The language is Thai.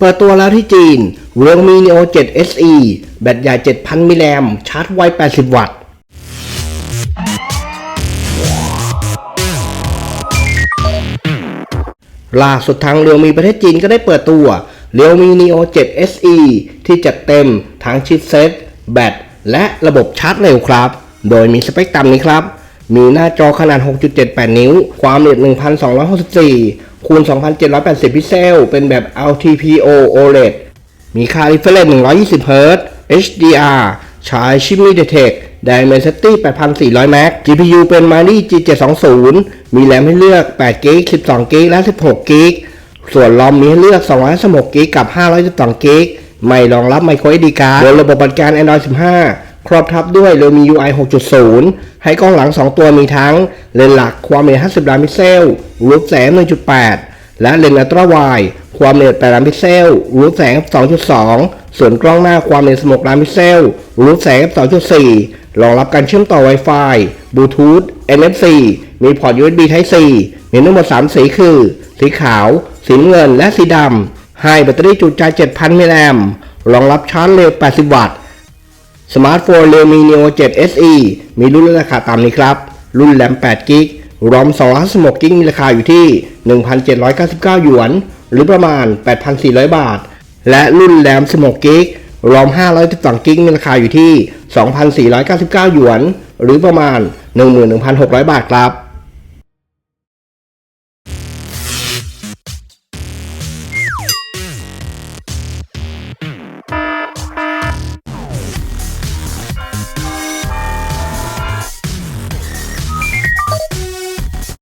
เปิดตัวแล้วที่จีน Realme Neo 7 SE แบตใหญ่ 7,000 มิลลิแอมป์ชาร์จไว 80 วัตต์ ล่าสุดทาง Realme ประเทศจีนก็ได้เปิดตัว Realme Neo 7 SE ที่จัดเต็มทั้งชิปเซ็ตแบต และระบบชาร์จเร็วครับ โดยมีสเปคต่ำนี้ครับ มีหน้าจอขนาด 6.78 นิ้ว ความละเอียด 1264 คูณ 2780 พิกเซล เป็นแบบ LTPO OLED มีค่า refresh 120 Hz HDR ใช้ชิป MediaTek Dimensity 8400 Max GPU เป็น Mali G720 มีแรมให้เลือก8 g b 12 g b และ 16 g b ส่วนรอมมีให้เลือก256 g b กับ 512 g b ไม่รองรับ micro SD card บนระบบปฏิการ Android 15 ครอบทับด้วย Realme UI 6.0 ให้กล้องหลัง 2 ตัวมีทั้งเลนส์หลักความละเอียด50 ล้านพิกเซล รูปแสง 1.8 และเลนส์อัลตร้าไวด์ความละเอียด8ล้านพิกเซลรูปแสง 2.2 ส่วนกล้องหน้าความละเอียด16ล้านพิกเซลรูปแสง 2.4 รองรับการเชื่อมต่อ Wi-Fi Bluetooth NFC มีพอร์ต USB Type C มีทั้งหมด3สีคือ สีขาว สีเงิน และสีดำให้แบตเตอรี่จุใจ7,000มิลลิแอมป์รองรับชาร์จเร็ว 80 วัตต์สมาร์ทโฟน Realme Neo 7 SE มีรุ่นราคาตามนี้ครับ รุ่นแรม8 g b รอม256 g b มีราคาอยู่ที่ 1,799 หยวน หรือประมาณ 8,400 บาท และรุ่นแรมสมกิ้งรอม512 g b มีราคาอยู่ที่ 2,499 หยวน หรือประมาณ 11,600 บาทครับ